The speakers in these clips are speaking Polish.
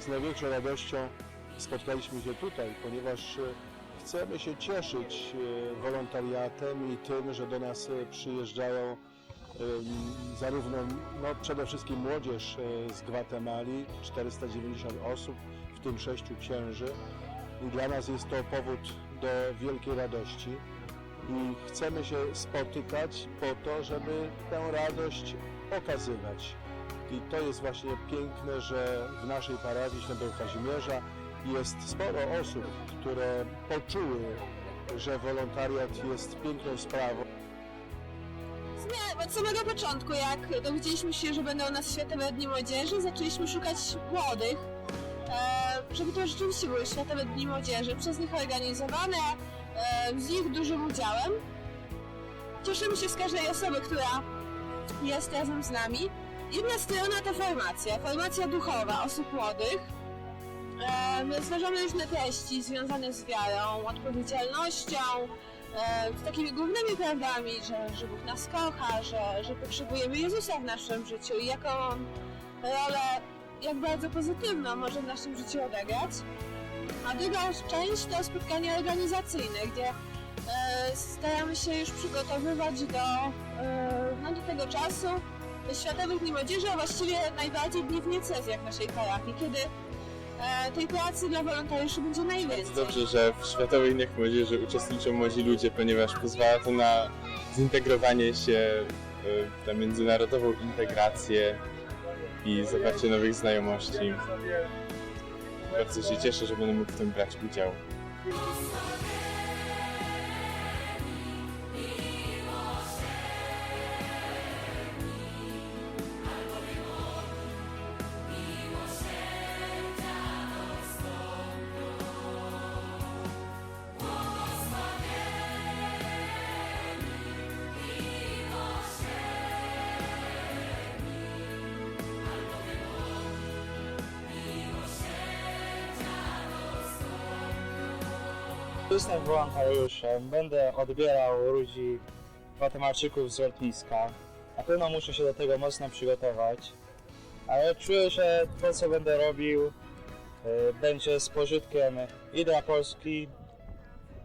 z największą radością spotkaliśmy się tutaj, ponieważ e, chcemy się cieszyć e, wolontariatem i tym, że do nas e, przyjeżdżają zarówno no, przede wszystkim młodzież z Gwatemali, 490 osób, w tym sześciu księży. I dla nas jest to powód do wielkiej radości i chcemy się spotykać po to, żeby tę radość okazywać. I to jest właśnie piękne, że w naszej parafii Świętego Kazimierza jest sporo osób, które poczuły, że wolontariat jest piękną sprawą. Nie, od samego początku, jak dowiedzieliśmy się, że będą u nas Światowe Dni Młodzieży, zaczęliśmy szukać młodych, e, żeby to rzeczywiście były Światowe Dni Młodzieży, przez nich organizowane, e, z ich dużym udziałem. Cieszymy się z każdej osoby, która jest razem z nami. Jedna strona to formacja, formacja duchowa osób młodych. E, my zważamy różne treści związane z wiarą, odpowiedzialnością, z takimi głównymi prawdami, że, że Bóg nas kocha, że, że potrzebujemy Jezusa w naszym życiu i jaką rolę, jak bardzo pozytywną może w naszym życiu odegrać. A druga część to spotkania organizacyjne, gdzie e, staramy się już przygotowywać do, e, no, do tego czasu Światowych Dni Młodzieży, a właściwie najbardziej dni w niecezjach naszej parafii, kiedy e, tej pracy dla wolontariuszy będzie najwięcej. Dobrze, że w Światowych Dniach Młodzieży uczestniczą młodzi ludzie, ponieważ pozwala to na zintegrowanie się, y, na międzynarodową integrację i zawarcie nowych znajomości. Bardzo się cieszę, że będę mógł w tym brać udział. Jestem wolontariuszem, będę odbierał ludzi, Gwatemalczyków z lotniska. Na pewno muszę się do tego mocno przygotować, ale czuję, że to co będę robił y, będzie z pożytkiem i dla Polski,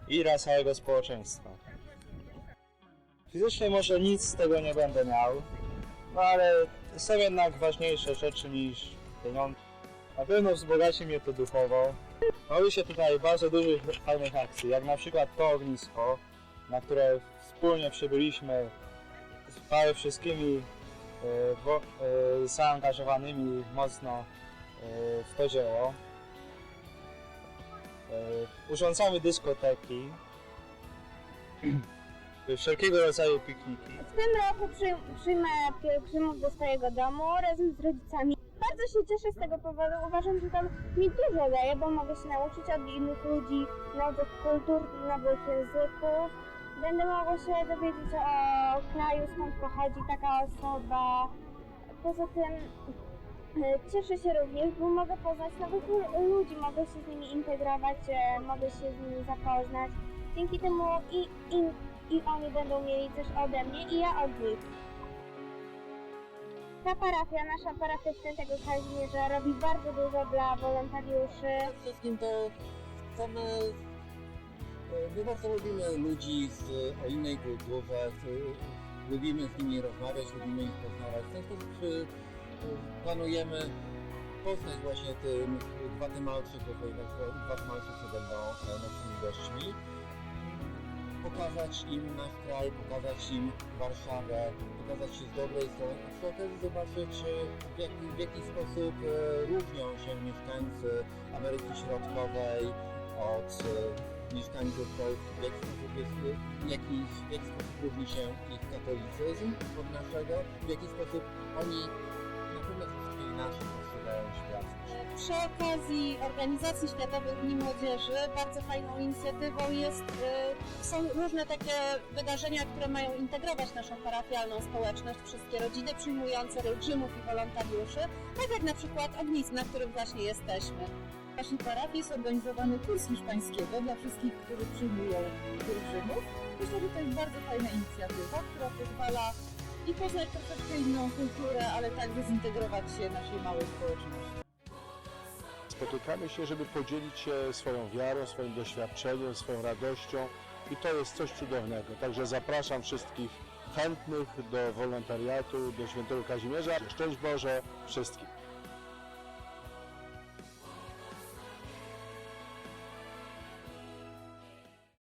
i dla całego społeczeństwa. Fizycznie może nic z tego nie będę miał, no ale są jednak ważniejsze rzeczy niż pieniądze. Na pewno wzbogaci mnie to duchowo, Robi się tutaj bardzo dużo fajnych akcji, jak na przykład to ognisko, na które wspólnie przybyliśmy z prawie wszystkimi e, e, zaangażowanymi mocno e, w to dzieło. E, urządzamy dyskoteki, wszelkiego rodzaju pikniki. W tym roku przy, przyjmę pielgrzymów do swojego domu razem z rodzicami. Bardzo się cieszę z tego powodu. Uważam, że tam mi dużo daje, bo mogę się nauczyć od innych ludzi nowych kultur, nowych języków. Będę mogła się dowiedzieć o kraju, skąd pochodzi taka osoba. Poza tym e, cieszę się również, bo mogę poznać nowych lu- ludzi, mogę się z nimi integrować, e, mogę się z nimi zapoznać. Dzięki temu i, i i oni będą mieli coś ode mnie i ja od nich. Ta parafia, nasza parafia Świętego Kazimierza robi bardzo dużo dla wolontariuszy. Przede wszystkim to chcemy, e, my bardzo lubimy ludzi z, o innej kulturze, z, lubimy z nimi rozmawiać, lubimy ich poznawać. W ten sposób planujemy poznać właśnie tym Gwatemalczyków, ponieważ Gwatemalczycy będą e, naszymi gośćmi. Pokazać im nasz kraj, pokazać im Warszawę, pokazać się z dobrej strony, a przy okazji zobaczyć e, w jaki, w jaki sposób e, różnią się mieszkańcy Ameryki Środkowej od e, mieszkańców Polski, w jaki sposób, jest, w jaki, sposób różni się ich katolicyzm od naszego, w jaki sposób oni na pewno troszeczkę inaczej. Przy okazji organizacji Światowych Dni Młodzieży bardzo fajną inicjatywą jest, y, są różne takie wydarzenia, które mają integrować naszą parafialną społeczność, wszystkie rodziny przyjmujące pielgrzymów i wolontariuszy, tak jak na przykład ognisk, na którym właśnie jesteśmy. W naszej parafii jest organizowany kurs hiszpańskiego dla wszystkich, którzy przyjmują pielgrzymów. Myślę, że to jest bardzo fajna inicjatywa, która pozwala i poznać troszeczkę inną kulturę, ale także zintegrować się naszej małej społeczności. Spotykamy się, żeby podzielić się swoją wiarą, swoim doświadczeniem, swoją radością i to jest coś cudownego. Także zapraszam wszystkich chętnych do wolontariatu, do Świętego Kazimierza. Szczęść Boże wszystkim.